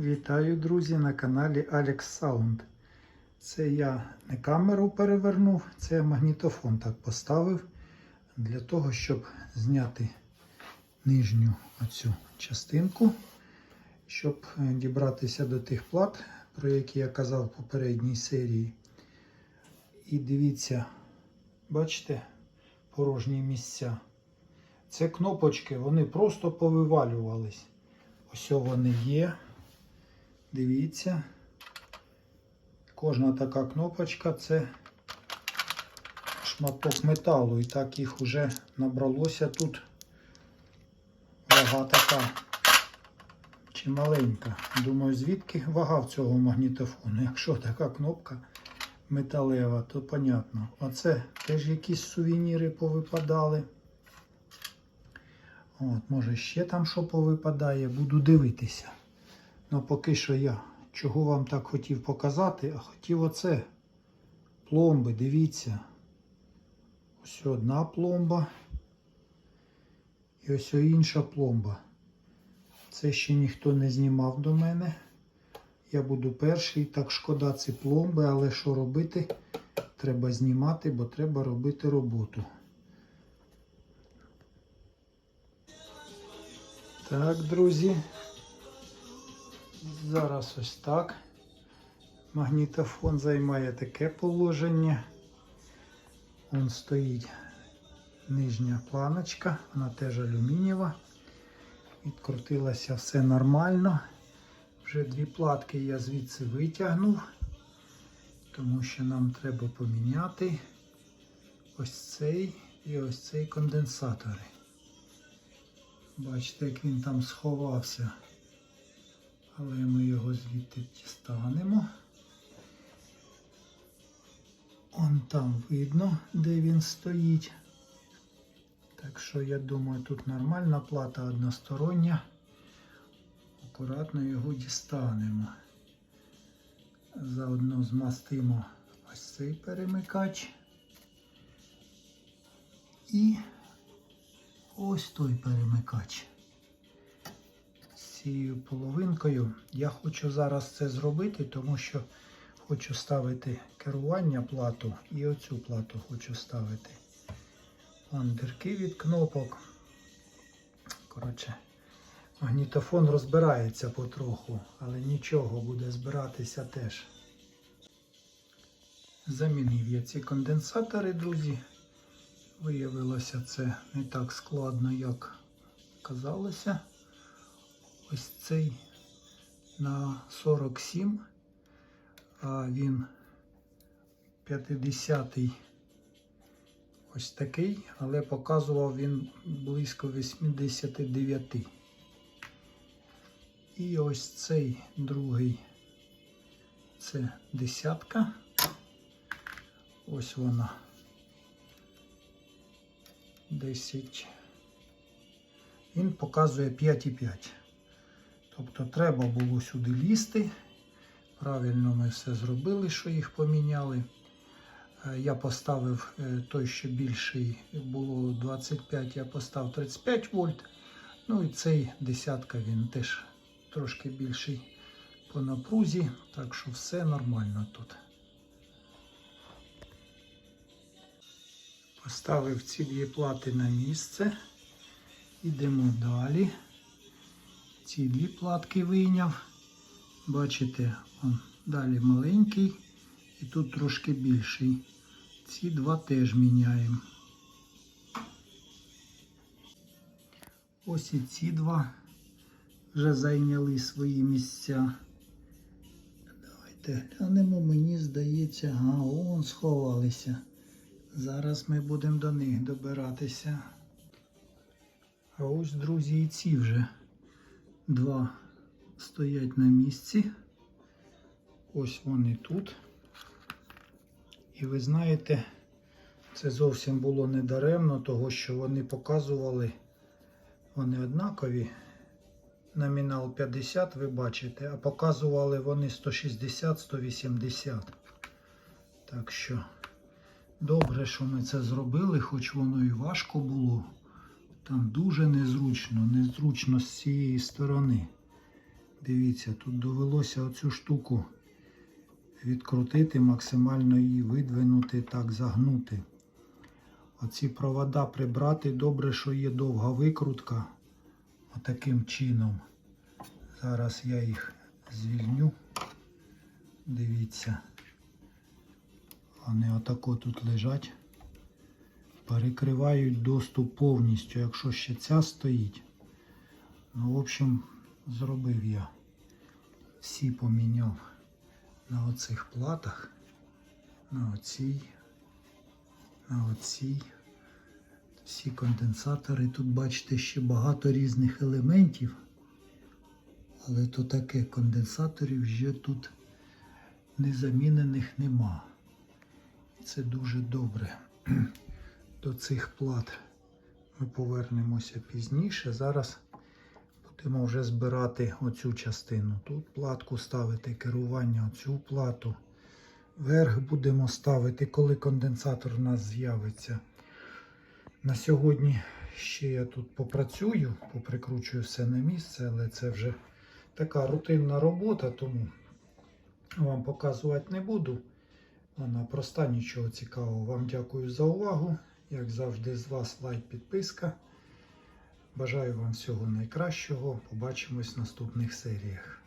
Вітаю, друзі, на каналі Alex Sound. Це я не камеру перевернув, це я магнітофон так поставив для того, щоб зняти нижню оцю частинку, щоб е, дібратися до тих плат, про які я казав в попередній серії. І дивіться, бачите, порожні місця. Це кнопочки, вони просто повивалювались. Ось вони є. Дивіться. Кожна така кнопочка це шматок металу. І так їх вже набралося тут. Вага така чималенька. Думаю, звідки вага в цього магнітофону? Якщо така кнопка металева, то понятно. Оце теж якісь сувеніри повипадали. От, може ще там що повипадає, буду дивитися. Ну, поки що я чого вам так хотів показати, а хотів оце. Пломби, дивіться. Ось одна пломба. І ось інша пломба. Це ще ніхто не знімав до мене. Я буду перший. Так шкода ці пломби, але що робити? Треба знімати, бо треба робити роботу. Так, друзі. Зараз ось так. Магнітофон займає таке положення. Он стоїть нижня планочка, вона теж алюмінієва. Відкрутилося все нормально. Вже дві платки я звідси витягнув, тому що нам треба поміняти ось цей і ось цей конденсатори. Бачите, як він там сховався. Але ми його звідти дістанемо. Он там видно, де він стоїть. Так що я думаю, тут нормальна плата одностороння. Акуратно його дістанемо. Заодно змастимо ось цей перемикач. І ось той перемикач цією половинкою. Я хочу зараз це зробити, тому що хочу ставити керування плату і оцю плату хочу ставити. Вон від кнопок. Коротше, магнітофон розбирається потроху, але нічого буде збиратися теж. Замінив я ці конденсатори, друзі. Виявилося це не так складно, як казалося. Ось цей на 47, а він 50-й ось такий, але показував він близько 89. І ось цей другий це десятка. Ось вона. 10. Він показує 5,5. Тобто треба було сюди лізти. Правильно ми все зробили, що їх поміняли. Е, Я поставив е, той, що більший, було 25, я поставив 35 вольт. Ну і цей десятка він теж трошки більший по напрузі, так що все нормально тут. Поставив ці дві плати на місце. Йдемо далі. Ці дві платки вийняв. Бачите, он далі маленький і тут трошки більший. Ці два теж міняємо. Ось і ці два вже зайняли свої місця. Давайте глянемо, мені здається, а он сховалися. Зараз ми будемо до них добиратися. А ось, друзі, і ці вже. Два стоять на місці. Ось вони тут. І ви знаєте, це зовсім було не даремно, того що вони показували, вони однакові. Номінал 50, ви бачите, а показували вони 160-180. Так що добре, що ми це зробили, хоч воно і важко було. Там дуже незручно, незручно з цієї сторони. Дивіться, тут довелося оцю штуку відкрутити, максимально її видвинути, так загнути. Оці провода прибрати. Добре, що є довга викрутка. Отаким чином. Зараз я їх звільню. Дивіться. Вони отако тут лежать. Перекривають доступ повністю, якщо ще ця стоїть. Ну, в общем, зробив я. Всі поміняв на оцих платах, на оцій, на оцій. Всі конденсатори. Тут бачите ще багато різних елементів. Але то таке конденсаторів вже тут незамінених нема. І Це дуже добре. До цих плат ми повернемося пізніше. Зараз будемо вже збирати оцю частину. Тут платку ставити, керування, оцю плату. Верх будемо ставити, коли конденсатор у нас з'явиться. На сьогодні ще я тут попрацюю, поприкручую все на місце, але це вже така рутинна робота, тому вам показувати не буду. Вона проста, нічого цікавого. Вам дякую за увагу. Як завжди, з вас лайк, підписка. Бажаю вам всього найкращого. Побачимось в наступних серіях.